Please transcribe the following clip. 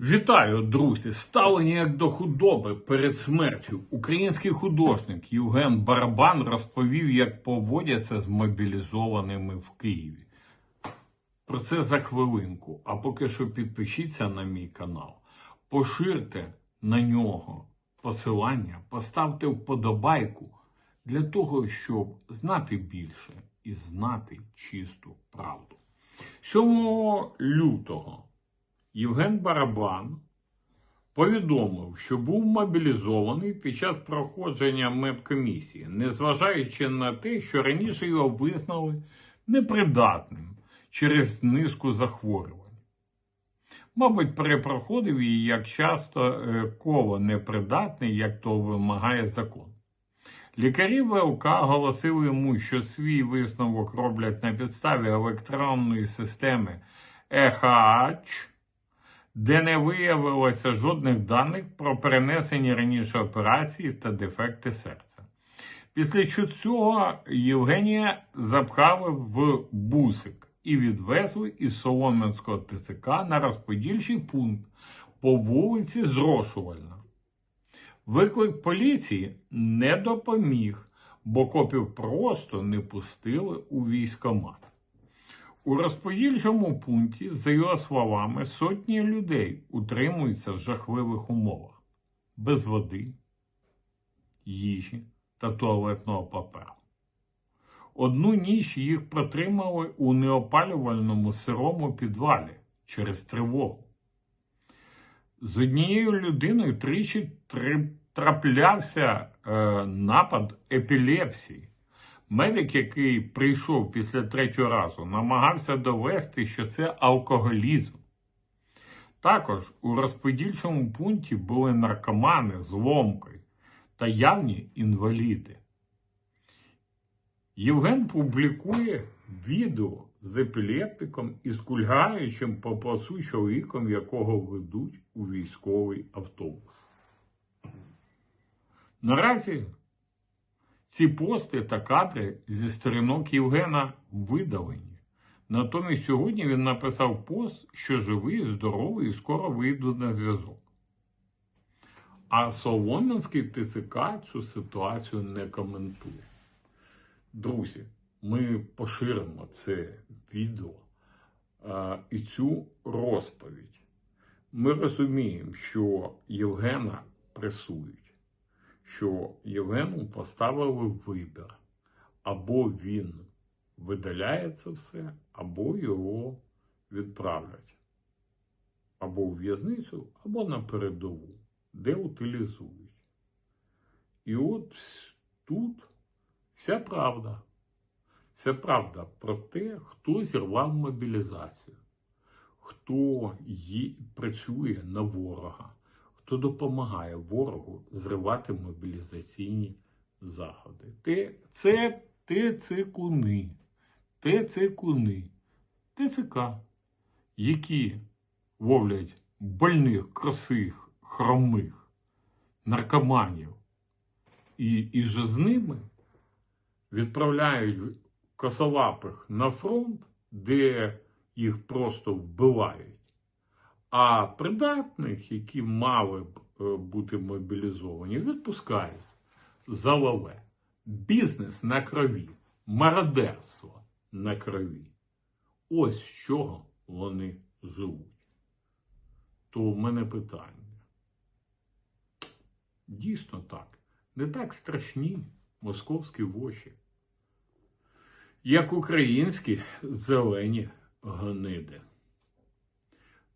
Вітаю, друзі! Ставлення як до худоби перед смертю. Український художник Євген Барабан розповів, як поводяться з мобілізованими в Києві. Про це за хвилинку. А поки що підпишіться на мій канал, поширте на нього посилання, поставте вподобайку для того, щоб знати більше і знати чисту правду. 7 лютого. Євген Барабан повідомив, що був мобілізований під час проходження медкомісії, незважаючи на те, що раніше його визнали непридатним через низку захворювань. Мабуть, перепроходив її як часто е, коло непридатний, як то вимагає закон. Лікарі ВЛК оголосили йому, що свій висновок роблять на підставі електронної системи ЕХАЧ, де не виявилося жодних даних про перенесені раніше операції та дефекти серця. Після цього Євгенія запхали в бусик і відвезли із Соломенського ТЦК на розподільчий пункт по вулиці Зрошувальна. Виклик поліції не допоміг, бо копів просто не пустили у військомат. У розподільчому пункті, за його словами, сотні людей утримуються в жахливих умовах без води, їжі та туалетного паперу. Одну ніч їх протримали у неопалювальному сирому підвалі через тривогу. З однією людиною тричі три- траплявся е, напад епілепсії. Медик, який прийшов після третього разу, намагався довести, що це алкоголізм. Також у розподільчому пункті були наркомани з ломкою та явні інваліди. Євген публікує відео з епілептиком і з кульгаючим по плацу чоловіком, якого ведуть у військовий автобус. Наразі ці пости та кадри зі сторінок Євгена видалені. Натомість сьогодні він написав пост, що живий, здоровий і скоро вийду на зв'язок. А Солом'янський ТЦК цю ситуацію не коментує. Друзі, ми поширимо це відео а, і цю розповідь. Ми розуміємо, що Євгена пресують, що Євгену поставили вибір, або він видаляє це все, або його відправлять або у в'язницю, або на передову, де утилізують. І от тут вся правда. Вся правда про те, хто зірвав мобілізацію, хто працює на ворога, хто допомагає ворогу зривати мобілізаційні заходи. Те, це ТЦКуни, ТЦКуни, ТЦК, які ловлять больних, красих, хромих, наркоманів. І, і же з ними відправляють косолапих на фронт, де їх просто вбивають. А придатних, які мали б е, бути мобілізовані, відпускають за лаве. Бізнес на крові, мародерство на крові. Ось з чого вони живуть. То в мене питання. Дійсно так. Не так страшні московські воші, як українські зелені гниди.